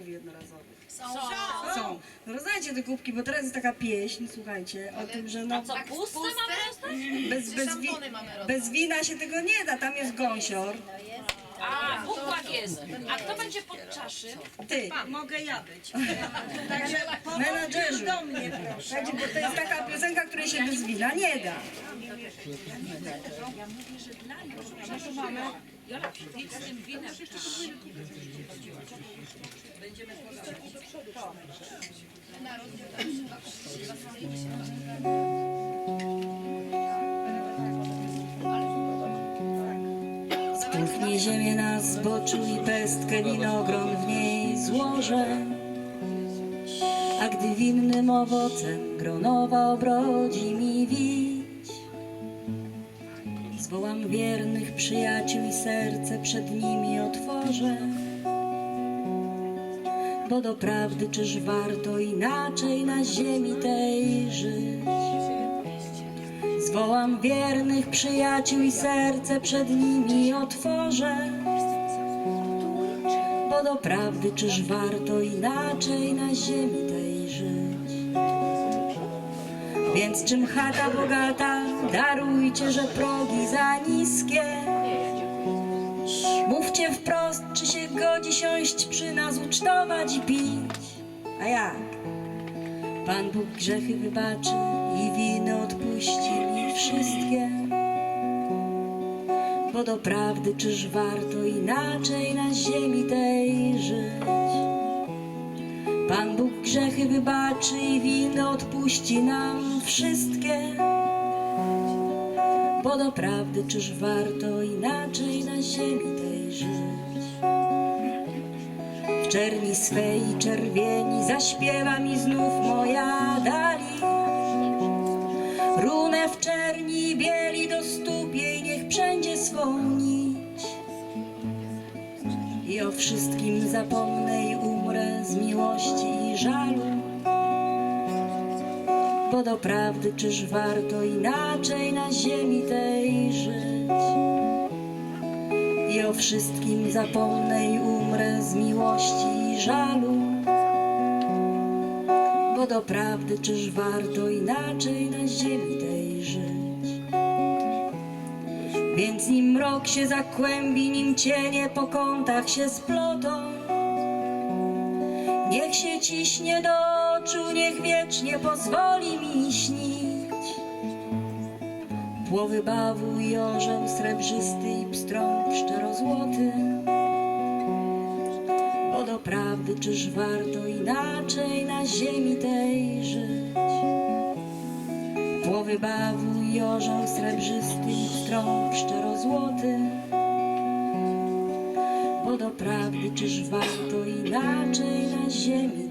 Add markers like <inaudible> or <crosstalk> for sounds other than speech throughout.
kubków jednorazowych? Są. Są. No rozdajcie te kubki, bo teraz jest taka pieśń, słuchajcie, o tym, że no Co, puste mamy rozdać? bez, bez, wi- szampony mamy rozdać. bez wina się tego nie da, tam jest gąsior. A, bukłak jest. A kto będzie pod czaszy? Ty, Mogę ja być. <laughs> Także menadżerzu. do mnie proszę. Słuchajcie, bo to jest taka piosenka, której się bez wina nie da. Jola, idź z tym winem. Spróchnie ziemię na zboczu i pestkę winogron w niej złożę. A gdy winnym owocem gronowa obrodzi mi wić, zwołam wiernych przyjaciół i serce przed nimi otworzę. Bo doprawdy czyż warto inaczej na ziemi tej żyć? Zwołam wiernych przyjaciół i serce przed nimi otworzę. Bo doprawdy czyż warto inaczej na ziemi tej żyć? Więc czym chata bogata, darujcie, że progi za niskie. Mówcie wprost, czy się godzi siąść przy nas, ucztować i pić. A jak? Pan Bóg grzechy wybaczy i winy odpuści mi wszystkie. Bo doprawdy czyż warto inaczej na ziemi tej żyć? Pan Bóg grzechy wybaczy i winy odpuści nam wszystkie. Bo doprawdy czyż warto inaczej na ziemi żyć? W czerni swej czerwieni zaśpiewa mi znów moja dali. Runę w czerni bieli do stóp jej niech przędzie swą nić. I o wszystkim zapomnę i umrę z miłości i żalu. Bo doprawdy czyż warto inaczej na ziemi tej żyć? I o wszystkim zapomnę i umrę z miłości i żalu. Bo doprawdy czyż warto inaczej na ziemi tej żyć? Więc nim mrok się zakłębi, nim cienie po kątach się splotą, niech się ciśnie do oczu, niech wiecznie pozwoli mi śnić. Płowy bawu i orzeł srebrzysty i pstrąg doprawdy czyż warto inaczej na ziemi tej żyć? Płowy bawu i orzeł srebrzysty i pstrąg szczerozłoty. Bo doprawdy czyż warto inaczej na ziemi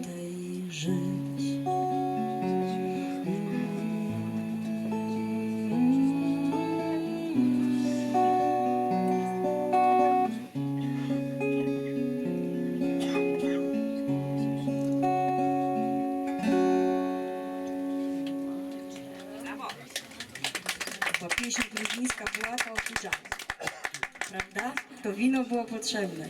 Bo pieśń gruzińska była to okudzana. Prawda? To wino było potrzebne.